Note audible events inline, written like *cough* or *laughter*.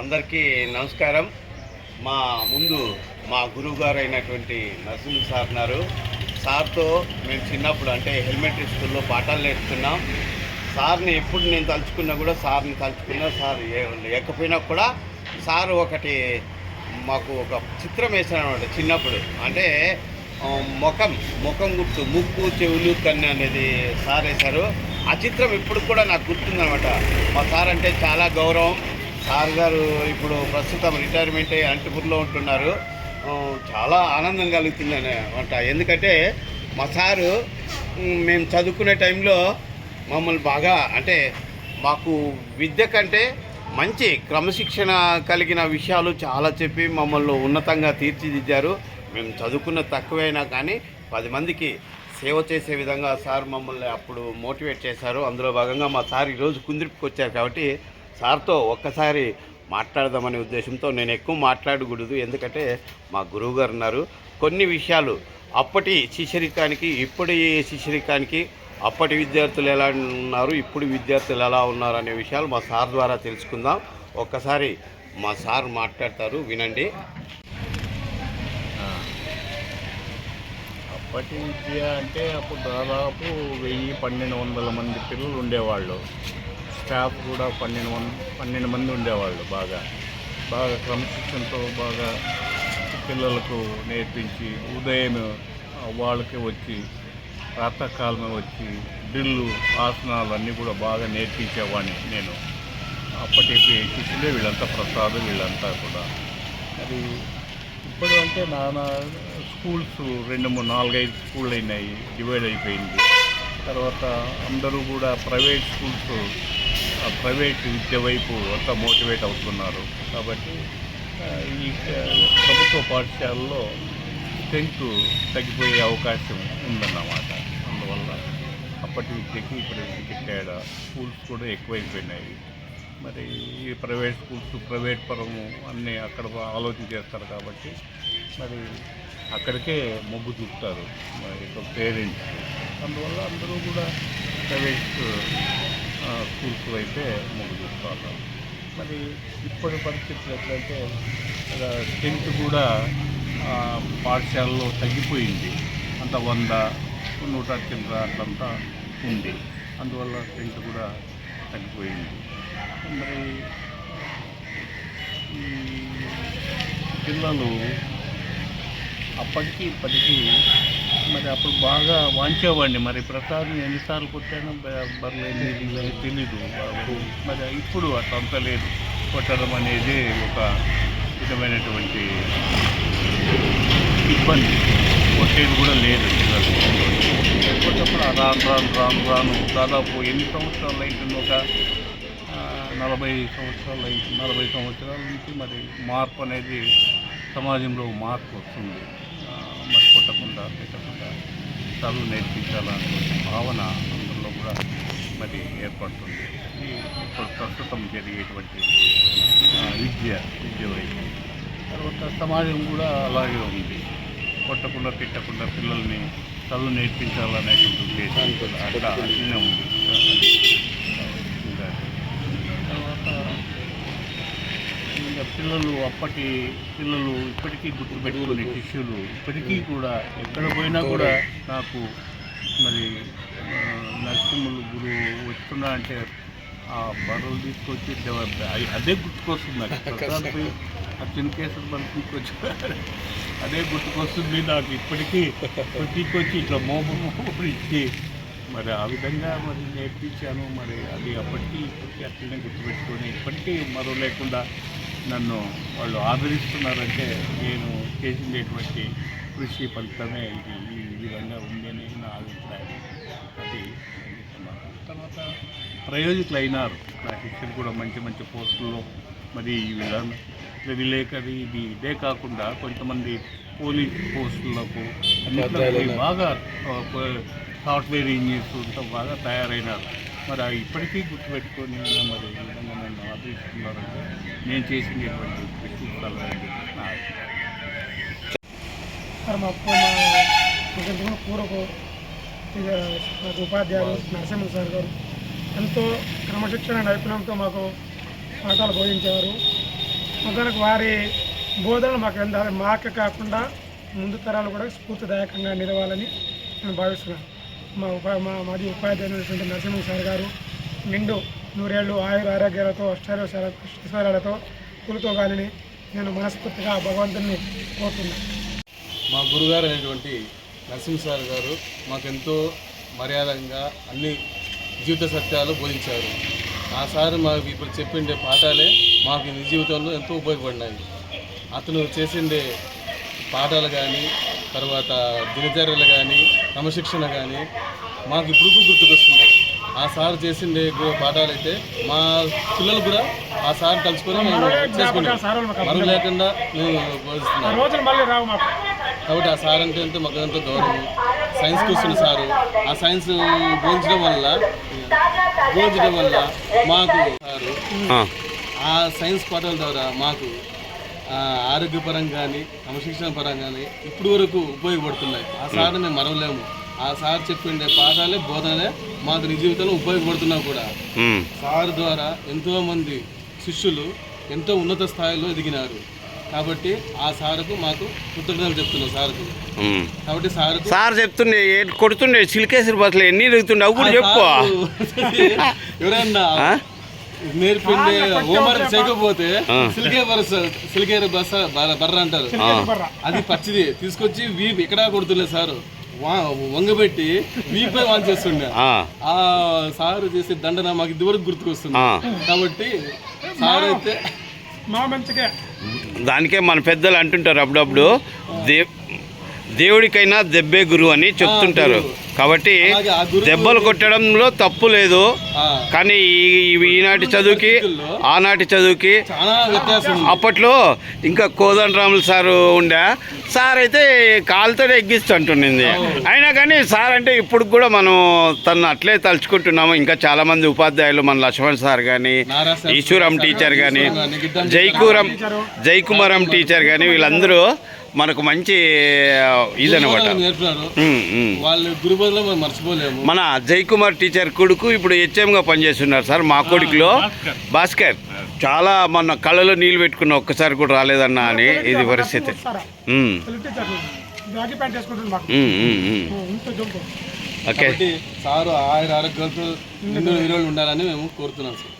అందరికీ నమస్కారం. మా ముందు మా గురువు గారు అయినటువంటి నరసింహ సార్ ఉన్నారు. సార్తో మేము చిన్నప్పుడు అంటే ఎలిమెంటరీ స్కూల్లో పాఠాలు నేర్చుకున్నాం. సార్ని ఎప్పుడు నేను తలుచుకున్నా కూడా సార్ని తలుచుకున్నా సార్ లేకపోయినా కూడా సార్ ఒకటి మాకు ఒక చిత్రం వేసానమాట చిన్నప్పుడు. అంటే ముఖం ముఖం గుర్తు ముక్కు చెవులు కన్ను అనేది సార్ వేశారు ఆ చిత్రం ఇప్పుడు కూడా నాకు గుర్తుందనమాట మా సార్ అంటే చాలా గౌరవం. సార్ గారు ఇప్పుడు ప్రస్తుతం రిటైర్మెంట్ అయ్యి అనంతపూర్లో ఉంటున్నారు. చాలా ఆనందం కలుగుతుంది అంట ఎందుకంటే మా సారు మేము చదువుకునే టైంలో మమ్మల్ని బాగా అంటే మాకు విద్య కంటే మంచి క్రమశిక్షణ కలిగిన విషయాలు చాలా చెప్పి మమ్మల్ని ఉన్నతంగా తీర్చిదిద్దారు. మేము చదువుకున్న తక్కువైనా కానీ పది మందికి సేవ చేసే విధంగా సార్ మమ్మల్ని అప్పుడు మోటివేట్ చేశారు. అందులో భాగంగా మా సార్ ఈరోజు కుందిరిపికి వచ్చారు కాబట్టి సార్తో ఒక్కసారి మాట్లాడదామనే ఉద్దేశంతో నేను ఎక్కువ మాట్లాడకూడదు. ఎందుకంటే మా గురువుగారు ఉన్నారు. కొన్ని విషయాలు అప్పటి శిష్యరికానికి ఇప్పటి శిష్యరికానికి అప్పటి విద్యార్థులు ఎలా ఉన్నారు ఇప్పుడు విద్యార్థులు ఎలా ఉన్నారు అనే విషయాలు మా సార్ ద్వారా తెలుసుకుందాం. ఒక్కసారి మా సార్ మాట్లాడతారు వినండి. అప్పటి విద్య అంటే అప్పుడు దాదాపు వెయ్యి పన్నెండు వందల మంది పిల్లలు ఉండేవాళ్ళు. స్టాఫ్ కూడా పన్నెండు మంది పన్నెండు మంది ఉండేవాళ్ళు బాగా. బాగా క్రమశిక్షణతో బాగా పిల్లలకు నేర్పించి ఉదయం వాళ్ళకి వచ్చి ప్రాతకాలమే వచ్చి డ్రిల్లు ఆసనాలు అన్నీ కూడా బాగా నేర్పించేవాడిని నేను. అప్పటి శిష్యులే వీళ్ళంతా ప్రసాద్ వీళ్ళంతా కూడా. అది ఇప్పుడు అంటే నానా స్కూల్స్ రెండు మూడు నాలుగైదు స్కూళ్ళు అయినాయి డివైడ్ అయిపోయింది. తర్వాత అందరూ కూడా ప్రైవేట్ స్కూల్స్ ప్రైవేట్ విద్య వైపు అంతా మోటివేట్ అవుతున్నారు. కాబట్టి ఈ ప్రభుత్వ పాఠశాలలో స్ట్రెంగ్త్ తగ్గిపోయే అవకాశం ఉందన్నమాట. అందువల్ల అప్పటి విద్యకి ఇప్పుడు విద్యకి తేడా స్కూల్స్ కూడా ఎక్కువైపోయినాయి. మరి ఈ ప్రైవేట్ స్కూల్స్ ప్రైవేట్ పరము అన్నీ అక్కడ ఆలోచన చేస్తారు కాబట్టి మరి అక్కడికే మొగ్గు చూపుతారు మరి పేరెంట్స్. అందువల్ల అందరూ కూడా ప్రైవేట్ స్కూల్స్ అయితే మొగ్గు చూపుతారు మరి ఇప్పటి పరిస్థితులు ఎట్లంటే టెంట్ కూడా పాఠశాలలో తగ్గిపోయింది. అంత వంద నూట కింద అట్లంతా ఉంది. అందువల్ల టెంట్ కూడా తగ్గిపోయింది. మరి పిల్లలు అప్పటికి ఇప్పటికీ మరి అప్పుడు బాగా వాంచేవాడిని. మరి ప్రసాదం ఎన్నిసార్లు కొట్టానో బర్లేదు ఇది తెలీదు మరి ఇప్పుడు అట్లంతా లేదు. కొట్టడం అనేది ఒక విధమైనటువంటి ఇబ్బంది. కొట్టేది కూడా లేదు పిల్లలు కొట్టప్పుడు ఆ రాను రాను రాను రాను దాదాపు ఎన్ని సంవత్సరాలు అవుతుంది ఒక నలభై సంవత్సరాలు అయితే నలభై సంవత్సరాల నుంచి మరి మార్పు అనేది సమాజంలో మార్పు వస్తుంది. మరి కొట్టకుండా పెట్టకుండా. చదువు నేర్పించాలనే భావన అందరిలో కూడా మరి ఏర్పడుతుంది. ఇప్పుడు ప్రస్తుతం జరిగేటువంటి విద్య విద్య వైపు. తర్వాత సమాజం కూడా అలాగే ఉంది. కొట్టకుండా తిట్టకుండా పిల్లల్ని చదువు నేర్పించాలనేటువంటి ఉద్దేశం అట్లా ఉంది ఇంకా తర్వాత ఇంకా పిల్లలు అప్పటి పిల్లలు ఇప్పటికీ గుర్తుపెట్టుకునే శిష్యులు ఇప్పటికీ కూడా ఎక్కడ పోయినా కూడా నాకు మరి నరసింహులు గురువు వస్తున్నా అంటే ఆ బరువులు తీసుకొచ్చి అదే గుర్తుకొస్తుంది నాకు. ప్రసాద్ పోయి ఆ చిన్నకేశ్వర బరువు తీసుకొచ్చి అదే గుర్తుకొస్తుంది *laughs* నాకు ఇప్పటికీ. తీసుకొచ్చి ఇట్లా మోపు మోపు ఇచ్చి మరి ఆ విధంగా మరి నేర్పించాను. మరి అది అప్పటికీ ఇప్పటికీ అట్లనే గుర్తుపెట్టుకొని ఇప్పటికీ మరో లేకుండా నన్ను వాళ్ళు ఆదరిస్తున్నారంటే నేను చేసినటువంటి కృషి ఫలితమే ఇది. ఈ విధంగా ఉంది అని నా అభిప్రాయం. అది. తర్వాత ప్రయోజకులు అయినారు నా శిష్యులు కూడా మంచి మంచి పోస్టుల్లో మరి ఈ విధానం విలేకరి ఇది ఇదే కాకుండా కొంతమంది పోలీస్ పోస్టులకు బాగా సాఫ్ట్వేర్ ఇంజనీర్స్ బాగా తయారైనారు. మరి ఇప్పటికీ గుర్తుపెట్టుకొని మరి ఆదరిస్తున్నారంటే నేను చేసినటువంటి కృషి ఫలమని సార్ మా మా ఇక నాకు ఉపాధ్యాయులు నరసింహ సార్ గారు ఎంతో క్రమశిక్షణ నైపుణ్యంతో మాకు పాఠాలు బోధించేవారు. మొత్తానికి వారి బోధనలు మాకు ఎంత మాకే కాకుండా ముందు తరాలు కూడా స్ఫూర్తిదాయకంగా నిలవాలని నేను భావిస్తున్నాను. మా ఉపా మా మాది ఉపాధ్యాయులైనటువంటి నరసింహ సార్ గారు నిండు నూరేళ్ళు ఆయుర ఆరోగ్యాలతో అష్టారోగ్యాలతో కూలుతోగాలని నేను మనస్ఫూర్తిగా భగవంతుని కోరుతున్నాను మా గురుగారు అయినటువంటి నరసింహ సార్ గారు మాకెంతో మర్యాదగా అన్ని జీవిత సత్యాలు బోధించారు. ఆ సార్ మాకు ఇప్పుడు చెప్పిండే పాఠాలే మాకు నిజ జీవితంలో ఎంతో ఉపయోగపడినాయి. అతను చేసిండే పాఠాలు కానీ తర్వాత దినచర్యలు కానీ క్రమశిక్షణ కానీ మాకు ఇప్పుడు గుర్తుకొస్తున్నాయి. ఆ సార్ చేసిండే గు- పాఠాలు అయితే మా పిల్లలు కూడా ఆ సార్ తలుచుకొని మేము చేసుకుంటాం సార్ మాకు మరుగు లేకుండా మేము బోధిస్తున్నాం కాబట్టి ఆ సార్ అంటే ఎంతో మాకు ఎంతో గౌరవం. సైన్స్ కూర్చున్న సారు. ఆ సైన్స్ బోధించడం వల్ల బోధించడం వల్ల మాకు సారు ఆ, ఆ సైన్స్ పాఠాల ద్వారా మాకు ఆ, ఆరోగ్యపరంగా కానీ క్రమశిక్షణ పరంగా కానీ ఇప్పుడు వరకు ఉపయోగపడుతున్నాయి. ఆ సార్ మేము మరవలేము. ఆ సార్ చెప్పిండే పాఠాలే బోధనలే మాకు నిజ జీవితంలో ఉపయోగపడుతున్నాయి కూడా. సార్ ద్వారా ఎంతోమంది శిష్యులు ఎంతో ఉన్నత స్థాయిలో ఎదిగినారు కాబట్టి ఆ సార్కు మాకు కృతజ్ఞతలు చెప్తున్నాం సార్కు. కాబట్టి సార్కు సార్ చెప్తుండే కొడుతుండే సిల్కేశ్వరి బస్సులు ఎన్ని తిరుగుతుండే అవి కూడా చెప్పు ఎవరన్నా? నేర్పిండే హోంవర్క్ చేయకపోతే. సిలికే బర్స్ సిలికే బస్ బర్ర అంటారు. అది పచ్చిది తీసుకొచ్చి వీపు ఇక్కడ కొడుతులేదు సారు వా- వంగబెట్టి వీపై వాన్ చేస్తుండే. ఆ, సారు చేసే దండన మాకు ఇదివరకు గుర్తుకొస్తుంది. ఆ. కాబట్టి సార్ అయితే మా మంచిగా దానికే మన పెద్దలు అంటుంటారు అప్పుడప్పుడు. దే దేవుడికైనా దెబ్బే గురువు అని చెప్తుంటారు కాబట్టి దెబ్బలు కొట్టడంలో తప్పు లేదు కానీ ఈనాటి చదువుకి ఆనాటి చదువుకి. అప్పట్లో ఇంకా కోదండరాములు సారు ఉండే సార్ అయితే కాలుతో ఎగ్గిస్తుంటుండింది అయినా కానీ సార్ అంటే ఇప్పుడు కూడా మనం తను అట్లే తలుచుకుంటున్నాము ఇంకా చాలా మంది ఉపాధ్యాయులు మన లక్ష్మణ్ సార్ కానీ ఈశ్వరం టీచర్ కానీ జైకూరం జైకుమారం టీచర్ కానీ వీళ్ళందరూ మనకు మంచి. వాళ్ళ గురుబోధన మనం మర్చిపోలేము. మన జైకుమార్ టీచర్ కొడుకు ఇప్పుడు హెచ్ఎంగా పనిచేస్తున్నారు సార్ మా కొడుకులో. భాస్కర్. చాలా మన కళ్ళలో నీళ్ళు పెట్టుకున్న ఒక్కసారి కూడా రాలేదన్నా అని ఇది పరిస్థితి. ఓకే. సారు ఆయుర ఆరోగ్యాలతో ఉండాలని మేము కోరుతున్నాం సార్.